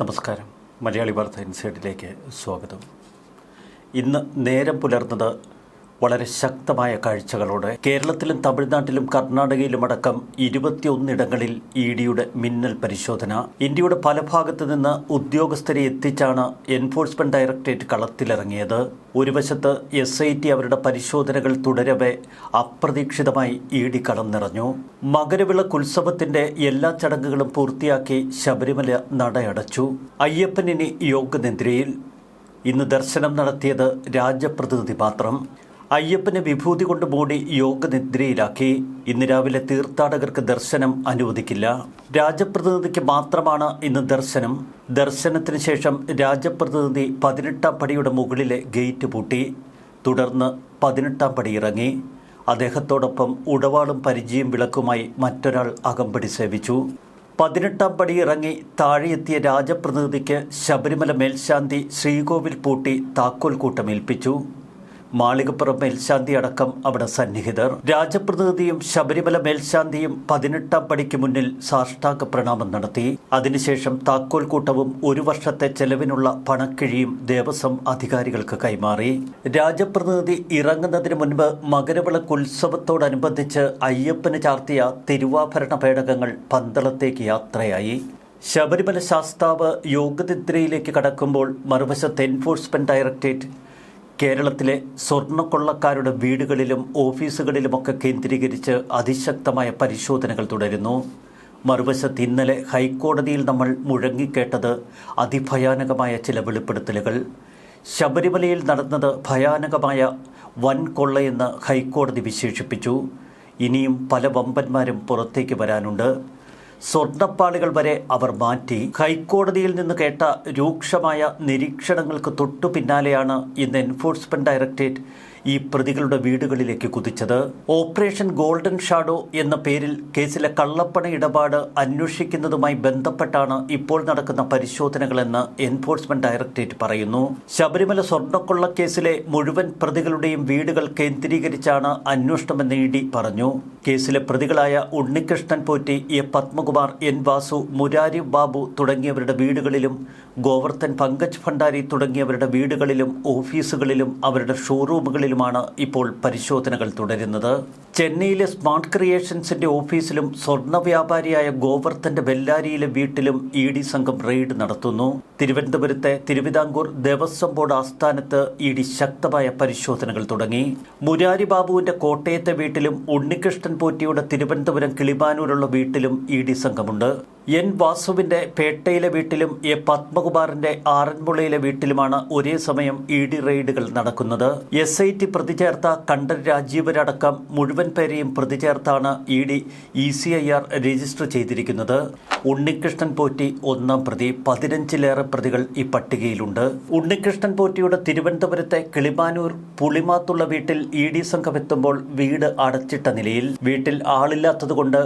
നമസ്കാരം. മലയാളി വാർത്ത ഇൻസൈഡിലേക്ക് സ്വാഗതം. ഇന്ന് നേരം പുലർന്നത് വളരെ ശക്തമായ കാഴ്ചകളോടെ കേരളത്തിലും തമിഴ്നാട്ടിലും കർണാടകയിലും അടക്കം ഇരുപത്തിയൊന്നിടങ്ങളിൽ ഇ ഡിയുടെ മിന്നൽ പരിശോധന. ഇന്ത്യയുടെ പല ഭാഗത്തു നിന്ന് ഉദ്യോഗസ്ഥരെ എത്തിച്ചാണ് എൻഫോഴ്സ്മെന്റ് ഡയറക്ടറേറ്റ് കളത്തിലിറങ്ങിയത്. ഒരു വശത്ത് എസ് ഐ ടി അവരുടെ പരിശോധനകൾ തുടരവെ അപ്രതീക്ഷിതമായി ഇ ഡി കളം നിറഞ്ഞു മകരവിളക്ക് ഉത്സവത്തിന്റെ എല്ലാ ചടങ്ങുകളും പൂർത്തിയാക്കി ശബരിമല നടയടച്ചു. അയ്യപ്പനിനി യോഗനിദ്രയിൽ. ഇന്ന് ദർശനം നടത്തിയത് രാജപ്രതിനിധി മാത്രം. അയ്യപ്പനെ വിഭൂതി കൊണ്ട് മൂടി യോഗനിദ്രയിലാക്കി. ഇന്ന് രാവിലെ തീർത്ഥാടകർക്ക് ദർശനം അനുവദിക്കില്ല. രാജപ്രതിനിധിക്ക് മാത്രമാണ് ഇന്ന് ദർശനം. ദർശനത്തിന് ശേഷം രാജപ്രതിനിധി പതിനെട്ടാം പടിയുടെ മുകളിലെ ഗേറ്റ് പൂട്ടി. തുടർന്ന് പതിനെട്ടാം പടി ഇറങ്ങി. അദ്ദേഹത്തോടൊപ്പം ഉടവാളും പരിചയം വിളക്കുമായി മറ്റൊരാൾ അകമ്പടി സേവിച്ചു. പതിനെട്ടാം പടി ഇറങ്ങി താഴെയെത്തിയ രാജപ്രതിനിധിക്ക് ശബരിമല മേൽശാന്തി ശ്രീകോവിൽ പൂട്ടി താക്കോൽ കൂട്ടമേൽപ്പിച്ചു മാളികപ്പുറം മേൽശാന്തി അടക്കം അവിടെ സന്നിഹിതർ. രാജപ്രതിനിധിയും ശബരിമല മേൽശാന്തിയും പതിനെട്ടാം പടിക്ക് മുന്നിൽ സാഷ്ടാംഗ പ്രണാമം നടത്തി. അതിനുശേഷം താക്കോൽ കൂട്ടവും ഒരു വർഷത്തെ ചെലവിനുള്ള പണക്കിഴിയും ദേവസ്വം അധികാരികൾക്ക് കൈമാറി. രാജപ്രതിനിധി ഇറങ്ങുന്നതിന് മുൻപ് മകരവിളക്ക് ഉത്സവത്തോടനുബന്ധിച്ച് അയ്യപ്പന് ചാർത്തിയ തിരുവാഭരണ പേടകങ്ങൾ പന്തളത്തേക്ക് യാത്രയായി. ശബരിമല ശാസ്താവ് യോഗനിദ്രയിലേക്ക് കടക്കുമ്പോൾ മറുവശത്ത് എൻഫോഴ്സ്മെന്റ് ഡയറക്ടറേറ്റ് കേരളത്തിലെ സ്വർണക്കൊള്ളക്കാരുടെ വീടുകളിലും ഓഫീസുകളിലുമൊക്കെ കേന്ദ്രീകരിച്ച് അതിശക്തമായ പരിശോധനകൾ തുടരുന്നു. മറുവശത്ത് ഇന്നലെ ഹൈക്കോടതിയിൽ നമ്മൾ മുഴങ്ങിക്കേട്ടത് അതിഭയാനകമായ ചില വെളിപ്പെടുത്തലുകൾ. ശബരിമലയിൽ നടന്നത് ഭയാനകമായ വൻ കൊള്ളയെന്ന് ഹൈക്കോടതി വിശേഷിപ്പിച്ചു. ഇനിയും പല വമ്പന്മാരും പുറത്തേക്ക് വരാനുണ്ട്. സ്വർണപ്പാളികൾ വരെ അവർ മാറ്റി. ഹൈക്കോടതിയിൽ നിന്ന് കേട്ട രൂക്ഷമായ നിരീക്ഷണങ്ങൾക്ക് തൊട്ടു പിന്നാലെയാണ് ഇന്ന് എൻഫോഴ്സ്മെന്റ് ഡയറക്ടറേറ്റ് ഈ പ്രതികളുടെ വീടുകളിലേക്ക് കുതിച്ചത്. ഓപ്പറേഷൻ ഗോൾഡൻ ഷാഡോ എന്ന പേരിൽ കേസിലെ കള്ളപ്പണ ഇടപാട് അന്വേഷിക്കുന്നതുമായി ബന്ധപ്പെട്ടാണ് ഇപ്പോൾ നടക്കുന്ന പരിശോധനകളെന്ന് എൻഫോഴ്സ്മെന്റ് ഡയറക്ടറേറ്റ് പറയുന്നു. ശബരിമല സ്വർണക്കൊള്ള കേസിലെ മുഴുവൻ പ്രതികളുടെയും വീടുകൾ കേന്ദ്രീകരിച്ചാണ് അന്വേഷണമെന്ന് ഇ ഡി പറഞ്ഞു. കേസിലെ പ്രതികളായ ഉണ്ണികൃഷ്ണൻ പോറ്റി എ. പത്മകുമാർ എൻ. വാസു മുരാരി ബാബു തുടങ്ങിയവരുടെ വീടുകളിലും ഗോവർദ്ധൻ പങ്കജ് ഭണ്ഡാരി തുടങ്ങിയവരുടെ വീടുകളിലും ഓഫീസുകളിലും അവരുടെ ഷോറൂമുകളിലുമാണ് ഇപ്പോൾ പരിശോധനകൾ തുടരുന്നത്. ചെന്നൈയിലെ സ്മാർട്ട് ക്രിയേഷൻസിന്റെ ഓഫീസിലും സ്വർണ വ്യാപാരിയായ ഗോവർദ്ധന്റെ ബെല്ലാരിയിലെ വീട്ടിലും ഇ ഡി സംഘം റെയ്ഡ് നടത്തുന്നു. തിരുവനന്തപുരത്തെ തിരുവിതാംകൂർ ദേവസ്വം ബോർഡ് ആസ്ഥാനത്ത് ഇ ഡി ശക്തമായ പരിശോധനകൾ തുടങ്ങി. മുരാരി ബാബുവിന്റെ കോട്ടയത്തെ വീട്ടിലും ഉണ്ണികൃഷ്ണൻ പോറ്റിയുടെ തിരുവനന്തപുരം കിളിമാനൂരുള്ള വീട്ടിലും ഇ ഡി സംഘമുണ്ട്. എൻ വാസുവിന്റെ പേട്ടയിലെ വീട്ടിലും എ പത്മകുമാറിന്റെ ആറന്മുളയിലെ വീട്ടിലുമാണ് ഒരേ സമയം ഇ ഡി റെയ്ഡുകൾ നടക്കുന്നത്. എസ് ഐ ടി പ്രതി ചേർത്ത കണ്ടൻ രാജീവരടക്കം മുഴുവൻ പേരെയും പ്രതിചേർത്താണ് E D E C I R register ചെയ്തിരിക്കുന്നത്. ഉണ്ണികൃഷ്ണൻ പോറ്റി ഒന്നാം പ്രതി പതിനഞ്ചിലേറെ പ്രതികൾ ഈ പട്ടികയിലുണ്ട്. ഉണ്ണികൃഷ്ണൻ പോറ്റിയുടെ തിരുവനന്തപുരത്തെ കിളിമാനൂർ പുളിമാത്തുള്ള വീട്ടിൽ ഇ ഡി സംഘം എത്തുമ്പോൾ വീട് അടച്ചിട്ട നിലയിൽ വീട്ടിൽ ആളില്ലാത്തതുകൊണ്ട്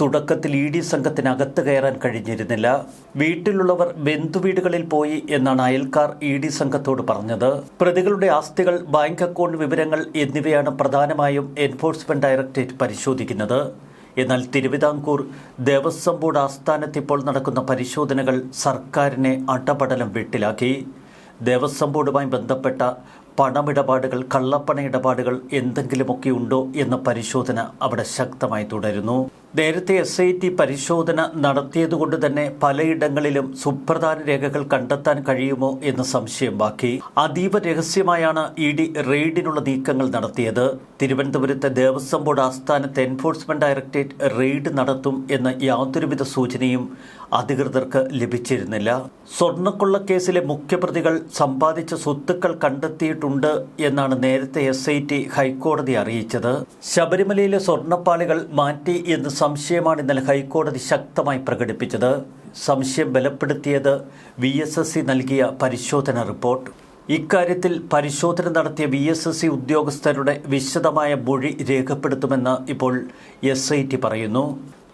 തുടക്കത്തിൽ ഇ ഡി സംഘത്തിനകത്ത് കയറാൻ കഴിഞ്ഞിരുന്നില്ല. വീട്ടിലുള്ളവർ ബന്ധുവീടുകളിൽ പോയി എന്നാണ് അയൽക്കാർ ഇ ഡി സംഘത്തോട് പറഞ്ഞത്. പ്രതികളുടെ ആസ്തികൾ ബാങ്ക് അക്കൗണ്ട് വിവരങ്ങൾ എന്നിവയാണ് പ്രധാനമായും എൻഫോഴ്സ്മെന്റ് ഡയറക്ടറേറ്റ് പരിശോധിക്കുന്നത്. എന്നാൽ തിരുവിതാംകൂർ ദേവസ്വം ബോർഡ് ആസ്ഥാനത്ത് ഇപ്പോൾ നടക്കുന്ന പരിശോധനകൾ സർക്കാരിനെ അടപടലം വീട്ടിലാക്കി. ദേവസ്വം ബോർഡുമായി ബന്ധപ്പെട്ട പണമിടപാടുകൾ കള്ളപ്പണ ഇടപാടുകൾ എന്തെങ്കിലുമൊക്കെ ഉണ്ടോ എന്ന പരിശോധന അവിടെ ശക്തമായി തുടരുന്നു. നേരത്തെ എസ് ഐ ടി പരിശോധന നടത്തിയതുകൊണ്ട് തന്നെ പലയിടങ്ങളിലും സുപ്രധാന രേഖകൾ കണ്ടെത്താൻ കഴിയുമോ എന്ന് സംശയം ബാക്കി. അതീവ രഹസ്യമായാണ് ഇ ഡി റെയ്ഡിനുള്ള നീക്കങ്ങൾ നടത്തിയത്. തിരുവനന്തപുരത്തെ ദേവസ്വം ബോർഡ് ആസ്ഥാനത്ത് എൻഫോഴ്സ്മെന്റ് ഡയറക്ടറേറ്റ് റെയ്ഡ് നടത്തും എന്ന യാതൊരുവിധ സൂചനയും അധികൃതർക്ക് ലഭിച്ചിരുന്നില്ല. സ്വർണക്കൊള്ള കേസിലെ മുഖ്യപ്രതികൾ സമ്പാദിച്ച സ്വത്തുക്കൾ കണ്ടെത്തിയിട്ടുണ്ട് എന്നാണ് നേരത്തെ എസ് ഐ ടി ഹൈക്കോടതി അറിയിച്ചത്. ശബരിമലയിലെ സ്വർണപ്പാളികൾ മാറ്റി എന്ന് സംശയമാണ് ഇന്നലെ ഹൈക്കോടതി ശക്തമായി പ്രകടിപ്പിച്ചത്. സംശയം ബലപ്പെടുത്തിയത് വി എസ് എസ് സി നൽകിയ പരിശോധന റിപ്പോർട്ട്. ഇക്കാര്യത്തിൽ പരിശോധന നടത്തിയ വി എസ് എസ് സി ഉദ്യോഗസ്ഥരുടെ വിശദമായ മൊഴി രേഖപ്പെടുത്തുമെന്ന് ഇപ്പോൾ എസ് ഐ ടി പറയുന്നു.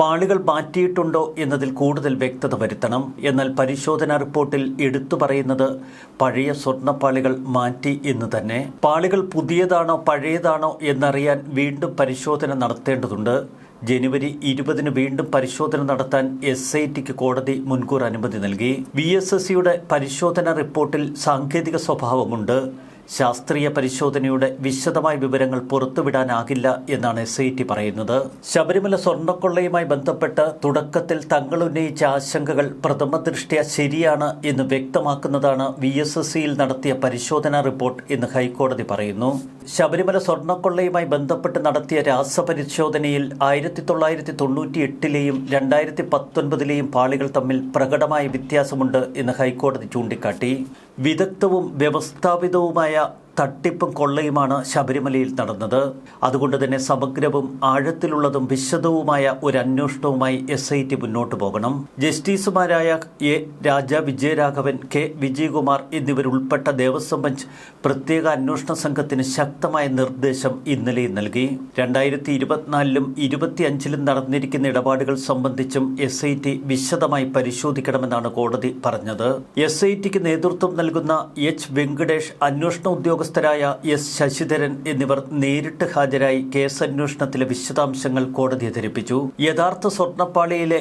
പാളികൾ മാറ്റിയിട്ടുണ്ടോ എന്നതിൽ കൂടുതൽ വ്യക്തത വരുത്തണം. എന്നാൽ പരിശോധനാ റിപ്പോർട്ടിൽ എടുത്തു പറയുന്നത് പഴയ സ്വർണപ്പാളികൾ മാറ്റി എന്ന് തന്നെ. പാളികൾ പുതിയതാണോ പഴയതാണോ എന്നറിയാൻ വീണ്ടും പരിശോധന നടത്തേണ്ടതുണ്ട്. ജനുവരി ഇരുപതിന് വീണ്ടും പരിശോധന നടത്താൻ എസ് ഐ ടിക്ക് കോടതി മുൻകൂർ അനുമതി നൽകി. വി എസ് എസ് സിയുടെ പരിശോധനാ റിപ്പോർട്ടിൽ സാങ്കേതിക സ്വഭാവമുണ്ട്. ശാസ്ത്രീയ പരിശോധനയുടെ വിശദമായ വിവരങ്ങൾ പുറത്തുവിടാനാകില്ല എന്നാണ് എസ് ഐ ടി പറയുന്നത്. ശബരിമല സ്വർണക്കൊള്ളയുമായി ബന്ധപ്പെട്ട് തുടക്കത്തിൽ തങ്ങൾ ഉന്നയിച്ച ആശങ്കകൾ പ്രഥമ ദൃഷ്ട്യ ശരിയാണ് എന്ന് വ്യക്തമാക്കുന്നതാണ് വി എസ് എസ് സിയിൽ നടത്തിയ പരിശോധനാ റിപ്പോർട്ട് എന്ന് ഹൈക്കോടതി പറയുന്നു. ശബരിമല സ്വർണക്കൊള്ളയുമായി ബന്ധപ്പെട്ട് നടത്തിയ രാസപരിശോധനയിൽ ആയിരത്തി തൊള്ളായിരത്തി തൊണ്ണൂറ്റി എട്ടിലെയും രണ്ടായിരത്തി പത്തൊൻപതിലെയും പാളികൾ തമ്മിൽ പ്രകടമായ വ്യത്യാസമുണ്ട് എന്ന് ഹൈക്കോടതി ചൂണ്ടിക്കാട്ടി. വിദഗ്ധവും വ്യവസ്ഥാപിതവുമായ 하여 തട്ടിപ്പും കൊള്ളയുമാണ് ശബരിമലയിൽ നടന്നത്. അതുകൊണ്ട് തന്നെ സമഗ്രവും ആഴത്തിലുള്ളതും വിശദവുമായ ഒരു അന്വേഷണവുമായി എസ് ഐ ടി മുന്നോട്ട് പോകണം. ജസ്റ്റിസുമാരായ എ രാജ വിജയരാഘവൻ കെ വിജയകുമാർ എന്നിവരുൾപ്പെട്ട ദേവസ്വം ബെഞ്ച് പ്രത്യേക അന്വേഷണ സംഘത്തിന് ശക്തമായ നിർദ്ദേശം ഇന്നലെയും നൽകി. രണ്ടായിരത്തി ഇരുപത്തിനാലിലും ഇരുപത്തിയഞ്ചിലും നടന്നിരിക്കുന്ന ഇടപാടുകൾ സംബന്ധിച്ചും എസ് ഐ ടി വിശദമായി പരിശോധിക്കണമെന്നാണ് കോടതി പറഞ്ഞത്. എസ് ഐ ടിക്ക് നേതൃത്വം നൽകുന്ന എച്ച് വെങ്കടേഷ് അന്വേഷണ ഉദ്യോഗസ്ഥരായ എസ് ശശിധരൻ എന്നിവർ നേരിട്ട് ഹാജരായി കേസന്വേഷണത്തിലെ വിശദാംശങ്ങൾ കോടതിയെ ധരിപ്പിച്ചു യഥാർത്ഥ സ്വർണപ്പാളിയിലെ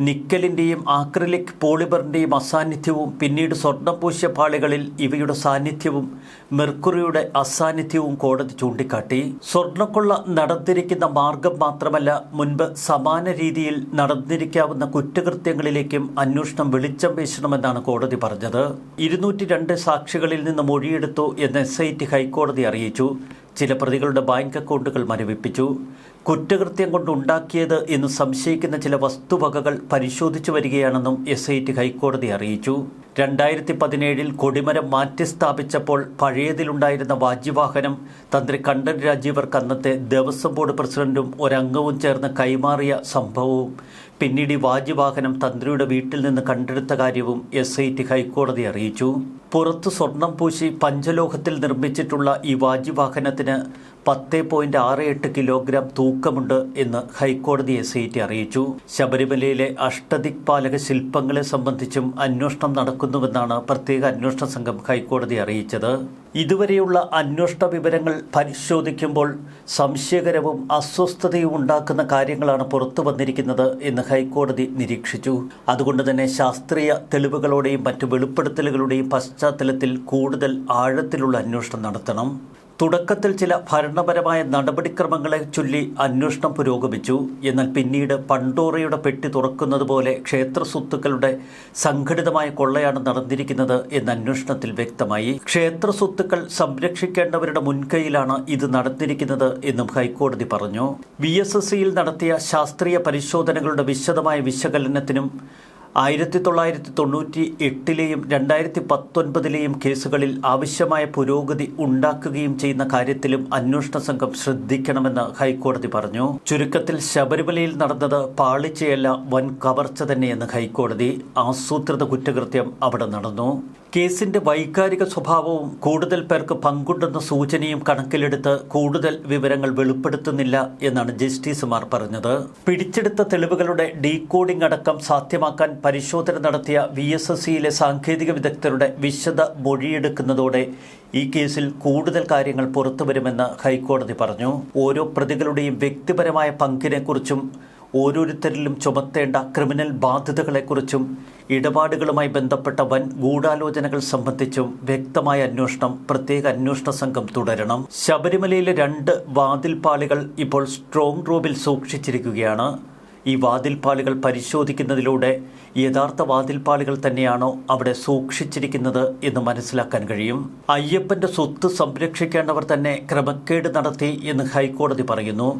നിക്കലിന്റെയും ആക്രിലിക് പോളിബറിന്റെയും അസാന്നിധ്യവും പിന്നീട് സ്വർണം പൂശിയ പാളികളിൽ ഇവയുടെ സാന്നിധ്യവും മെർക്കുറിയുടെ അസാന്നിധ്യവും കോടതി ചൂണ്ടിക്കാട്ടി. സ്വർണക്കൊള്ള നടന്നിരിക്കുന്ന മാർഗം മാത്രമല്ല മുൻപ് സമാന രീതിയിൽ നടന്നിരിക്കാവുന്ന കുറ്റകൃത്യങ്ങളിലേക്കും അന്വേഷണം വെളിച്ചം വീശണമെന്നാണ് കോടതി പറഞ്ഞത്. ഇരുന്നൂറ്റി രണ്ട് സാക്ഷികളിൽ നിന്ന് മൊഴിയെടുത്തു എന്ന് എസ് ഐ ടി ഹൈക്കോടതി അറിയിച്ചു. ചില പ്രതികളുടെ ബാങ്ക് അക്കൗണ്ടുകൾ മരവിപ്പിച്ചു. കുറ്റകൃത്യം കൊണ്ടുണ്ടാക്കിയത് എന്ന് സംശയിക്കുന്ന ചില വസ്തുവകകൾ പരിശോധിച്ചു വരികയാണെന്നും എസ് ഐ ടി ഹൈക്കോടതി അറിയിച്ചു. രണ്ടായിരത്തി പതിനേഴിൽ കൊടിമരം മാറ്റി സ്ഥാപിച്ചപ്പോൾ പഴയതിലുണ്ടായിരുന്ന വാജ്യവാഹനം തന്ത്രി കണ്ഠൻ രാജീവർക്ക് അന്നത്തെ ദേവസ്വം ബോർഡ് പ്രസിഡന്റും ഒരംഗവും ചേർന്ന് കൈമാറിയ സംഭവവും പിന്നീട് വാജ്യവാഹനം തന്ത്രിയുടെ വീട്ടിൽ നിന്ന് കണ്ടെടുത്ത കാര്യവും എസ് ഐ ടി ഹൈക്കോടതി അറിയിച്ചു. പുറത്ത് സ്വർണം പൂശി പഞ്ചലോഹത്തിൽ നിർമ്മിച്ചിട്ടുള്ള ഈ വാജ്യവാഹനത്തിന് പത്ത് പോയിന്റ് ആറ് എട്ട് കിലോഗ്രാം തൂക്കമുണ്ട് എന്ന് ഹൈക്കോടതി എസ് ഐ ടി അറിയിച്ചു. ശബരിമലയിലെ അഷ്ടദിക്പാലക ശില്പങ്ങളെ സംബന്ധിച്ചും അന്വേഷണം നടക്കുന്നുവെന്നാണ് പ്രത്യേക അന്വേഷണ സംഘം ഹൈക്കോടതി അറിയിച്ചത്. ഇതുവരെയുള്ള അന്വേഷണ വിവരങ്ങൾ പരിശോധിക്കുമ്പോൾ സംശയകരവും അസ്വസ്ഥതയും ഉണ്ടാക്കുന്ന കാര്യങ്ങളാണ് പുറത്തു വന്നിരിക്കുന്നത് എന്ന് ഹൈക്കോടതി നിരീക്ഷിച്ചു. അതുകൊണ്ട് തന്നെ ശാസ്ത്രീയ തെളിവുകളുടെയും മറ്റു വെളിപ്പെടുത്തലുകളുടെയും പശ്ചാത്തലത്തിൽ കൂടുതൽ ആഴത്തിലുള്ള അന്വേഷണം നടത്തണം. തുടക്കത്തിൽ ചില ഭരണപരമായ നടപടിക്രമങ്ങളെ ചൊല്ലി അന്വേഷണം പുരോഗമിച്ചു. എന്നാൽ പിന്നീട് പണ്ടോറയുടെ പെട്ടി തുറക്കുന്നത് പോലെ ക്ഷേത്ര സ്വത്തുക്കളുടെ സംഘടിതമായ കൊള്ളയാണ് നടന്നിരിക്കുന്നത് എന്ന് അന്വേഷണത്തിൽ വ്യക്തമായി. ക്ഷേത്ര സ്വത്തുക്കൾ സംരക്ഷിക്കേണ്ടവരുടെ മുൻകൈയിലാണ് ഇത് നടന്നിരിക്കുന്നത് എന്നും ഹൈക്കോടതി പറഞ്ഞു. സിയിൽ നടത്തിയ ശാസ്ത്രീയ പരിശോധനകളുടെ വിശദമായ വിശകലനത്തിനും ആയിരത്തി തൊള്ളായിരത്തി തൊണ്ണൂറ്റി എട്ടിലെയും രണ്ടായിരത്തി പത്തൊൻപതിലെയും കേസുകളിൽ ആവശ്യമായ പുരോഗതി ഉണ്ടാക്കുകയും ചെയ്യുന്ന കാര്യത്തിലും അന്വേഷണ സംഘം ശ്രദ്ധിക്കണമെന്ന് ഹൈക്കോടതി പറഞ്ഞു. ചുരുക്കത്തിൽ ശബരിമലയിൽ നടന്നത് പാളിച്ചയല്ല വൻ കവർച്ച തന്നെയെന്ന് ഹൈക്കോടതി ആസൂത്രിത കുറ്റകൃത്യം അവിടെ നടന്നു. കേസിന്റെ വൈകാരിക സ്വഭാവവും കൂടുതൽ പേർക്ക് പങ്കുണ്ടെന്ന സൂചനയും കണക്കിലെടുത്ത് കൂടുതൽ വിവരങ്ങൾ വെളിപ്പെടുത്തുന്നില്ല എന്നാണ് ജസ്റ്റിസുമാർ പറഞ്ഞത്. പിടിച്ചെടുത്ത തെളിവുകളുടെ ഡീകോഡിംഗ് അടക്കം സാധ്യമാക്കാൻ പരിശോധന നടത്തിയ വി എസ് എസ് സിയിലെ സാങ്കേതിക വിദഗ്ധരുടെ വിശദ മൊഴിയെടുക്കുന്നതോടെ ഈ കേസിൽ കൂടുതൽ കാര്യങ്ങൾ പുറത്തുവരുമെന്ന് ഹൈക്കോടതി പറഞ്ഞു. ഓരോ പ്രതികളുടെയും വ്യക്തിപരമായ പങ്കിനെക്കുറിച്ചും ഓരോരുത്തരിലും ചുമത്തേണ്ട ക്രിമിനൽ ബാധ്യതകളെക്കുറിച്ചും ഇടപാടുകളുമായി ബന്ധപ്പെട്ട വൻ ഗൂഢാലോചനകൾ സംബന്ധിച്ചും വ്യക്തമായ അന്വേഷണം പ്രത്യേക അന്വേഷണ സംഘം തുടരണം. ശബരിമലയിലെ രണ്ട് വാതിൽപ്പാളികൾ ഇപ്പോൾ സ്ട്രോങ് റൂമിൽ സൂക്ഷിച്ചിരിക്കുകയാണ്. ഈ വാതിൽപ്പാളികൾ പരിശോധിക്കുന്നതിലൂടെ യഥാർത്ഥ വാതിൽപ്പാളികൾ തന്നെയാണോ അവിടെ സൂക്ഷിച്ചിരിക്കുന്നത് എന്ന് മനസ്സിലാക്കാൻ കഴിയും. അയ്യപ്പന്റെ സ്വത്ത് സംരക്ഷിക്കേണ്ടവർ തന്നെ ക്രമക്കേട് നടത്തി എന്ന് ഹൈക്കോടതി പറയുന്നു.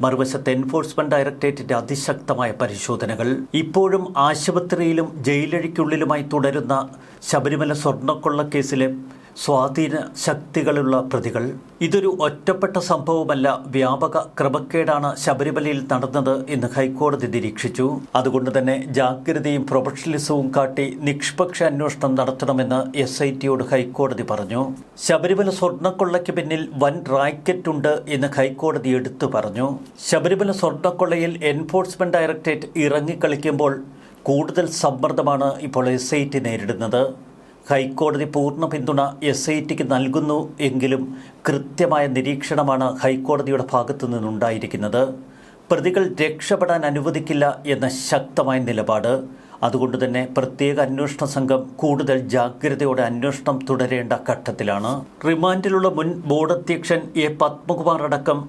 മറുവശത്ത് എൻഫോഴ്സ്മെന്റ് ഡയറക്ടറേറ്റിന്റെ അതിശക്തമായ പരിശോധനകൾ. ഇപ്പോഴും ആശുപത്രിയിലും ജയിലഴിക്കുള്ളിലുമായി തുടരുന്ന ശബരിമല സ്വർണക്കൊള്ള കേസിലെ സ്വാധീന ശക്തികളുള്ള പ്രതികൾ. ഇതൊരു ഒറ്റപ്പെട്ട സംഭവമല്ല വ്യാപക ക്രമക്കേടാണ് ശബരിമലയിൽ നടന്നത് എന്ന് ഹൈക്കോടതി നിരീക്ഷിച്ചു. അതുകൊണ്ട് തന്നെ ജാഗ്രതയും പ്രൊഫഷണലിസവും കാട്ടി നിഷ്പക്ഷ അന്വേഷണം നടത്തണമെന്ന് എസ് ഐ ടിയോട് ഹൈക്കോടതി പറഞ്ഞു. ശബരിമല സ്വർണക്കൊള്ളയ്ക്ക് പിന്നിൽ വൻ റാക്കറ്റ് ഉണ്ട് എന്ന് ഹൈക്കോടതി എടുത്തു പറഞ്ഞു. ശബരിമല സ്വർണക്കൊള്ളയിൽ എൻഫോഴ്സ്മെന്റ് ഡയറക്ടറേറ്റ് ഇറങ്ങിക്കളിക്കുമ്പോൾ കൂടുതൽ സമ്മർദ്ദമാണ് ഇപ്പോൾ എസ് ഐ ടി നേരിടുന്നത്. ഹൈക്കോടതി പൂർണ പിന്തുണ എസ് ഐ ടിക്ക് നൽകുന്നു എങ്കിലും കൃത്യമായ നിരീക്ഷണമാണ് ഹൈക്കോടതിയുടെ ഭാഗത്തു നിന്നുണ്ടായിരിക്കുന്നത്. പ്രതികൾ രക്ഷപ്പെടാൻ അനുവദിക്കില്ല എന്ന ശക്തമായ നിലപാട്. അതുകൊണ്ട് തന്നെ പ്രത്യേക അന്വേഷണ സംഘം കൂടുതൽ ജാഗ്രതയോടെ അന്വേഷണം തുടരേണ്ട ഘട്ടത്തിലാണ്. റിമാൻഡിലുള്ള മുൻ ബോർഡ് അധ്യക്ഷൻ എ പത്മകുമാർ അടക്കം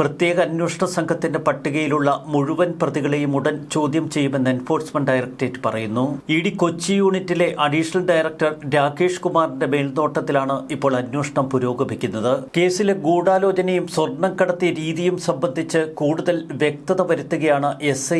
പ്രത്യേക അന്വേഷണ സംഘത്തിന്റെ പട്ടികയിലുള്ള മുഴുവൻ പ്രതികളെയും ഉടൻ ചോദ്യം ചെയ്യുമെന്ന് എൻഫോഴ്സ്മെന്റ് ഡയറക്ടറേറ്റ് പറയുന്നു. ഇ ഡി കൊച്ചി യൂണിറ്റിലെ അഡീഷണൽ ഡയറക്ടർ രാകേഷ് കുമാറിന്റെ മേൽനോട്ടത്തിലാണ് ഇപ്പോൾ അന്വേഷണം പുരോഗമിക്കുന്നത്. കേസിലെ ഗൂഢാലോചനയും സ്വർണം കടത്തിയ രീതിയും സംബന്ധിച്ച് കൂടുതൽ വ്യക്തത വരുത്തുകയാണ് എസ്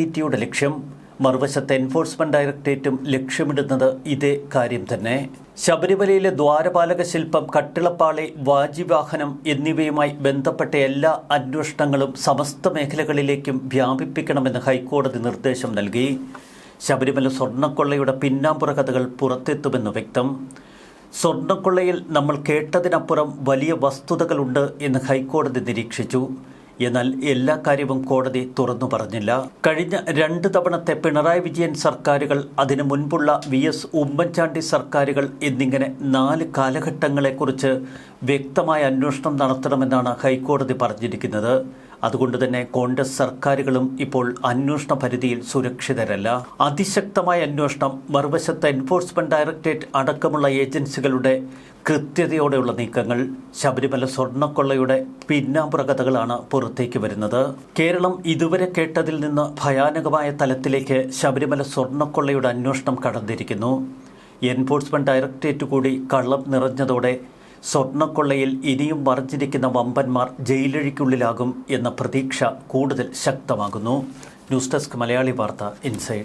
ലക്ഷ്യം. മറുവശത്ത് എൻഫോഴ്സ്മെന്റ് ഡയറക്ടറേറ്റും ലക്ഷ്യമിടുന്നത് ഇതേ കാര്യം തന്നെ. ശബരിമലയിലെ ദ്വാരപാലക ശില്പം കട്ടിളപ്പാളി വാജിവാഹനം എന്നിവയുമായി ബന്ധപ്പെട്ട എല്ലാ അന്വേഷണങ്ങളും സമസ്ത മേഖലകളിലേക്കും വ്യാപിപ്പിക്കണമെന്ന് ഹൈക്കോടതി നിർദ്ദേശം നൽകി. ശബരിമല സ്വർണക്കൊള്ളയുടെ പിന്നാമ്പുറ കഥകൾ പുറത്തെത്തുമെന്ന് വ്യക്തം. സ്വർണക്കൊള്ളയിൽ നമ്മൾ കേട്ടതിനപ്പുറം വലിയ വസ്തുതകളുണ്ട് എന്ന് ഹൈക്കോടതി നിരീക്ഷിച്ചു. എന്നാൽ എല്ലാ കാര്യവും കോടതി തുറന്നു പറഞ്ഞില്ല. കഴിഞ്ഞ രണ്ട് തവണത്തെ പിണറായി വിജയൻ സർക്കാരുകൾ അതിനു മുൻപുള്ള വി എസ് ഉമ്മൻചാണ്ടി സർക്കാരുകൾ എന്നിങ്ങനെ നാല് കാലഘട്ടങ്ങളെക്കുറിച്ച് വ്യക്തമായ അന്വേഷണം നടത്തണമെന്നാണ് ഹൈക്കോടതി പറഞ്ഞിരിക്കുന്നത്. അതുകൊണ്ട് തന്നെ കോൺഗ്രസ് സർക്കാരുകളും ഇപ്പോൾ അന്വേഷണ പരിധിയിൽ സുരക്ഷിതരല്ല. അതിശക്തമായ അന്വേഷണം മറുവശത്ത് എൻഫോഴ്സ്മെന്റ് ഡയറക്ടറേറ്റ് അടക്കമുള്ള ഏജൻസികളുടെ കൃത്യതയോടെയുള്ള നീക്കങ്ങൾ ശബരിമല സ്വർണക്കൊള്ളയുടെ പിന്നാമ്പുറ കഥകളാണ് പുറത്തേക്ക് വരുന്നത്. കേരളം ഇതുവരെ കേട്ടതിൽ നിന്ന് ഭയാനകമായ തലത്തിലേക്ക് ശബരിമല സ്വർണക്കൊള്ളയുടെ അന്വേഷണം കടന്നിരിക്കുന്നു. എൻഫോഴ്സ്മെന്റ് ഡയറക്ടറേറ്റ് കൂടി കള്ളം നിറഞ്ഞതോടെ സ്വർണക്കൊള്ളയിൽ ഇനിയും മറിഞ്ഞിരിക്കുന്ന വമ്പന്മാർ ജയിലഴിക്കുള്ളിലാകും എന്ന പ്രതീക്ഷ കൂടുതൽ ശക്തമാകുന്നു. ന്യൂസ് ഡെസ്ക് മലയാളി വാർത്ത ഇൻസൈഡ്.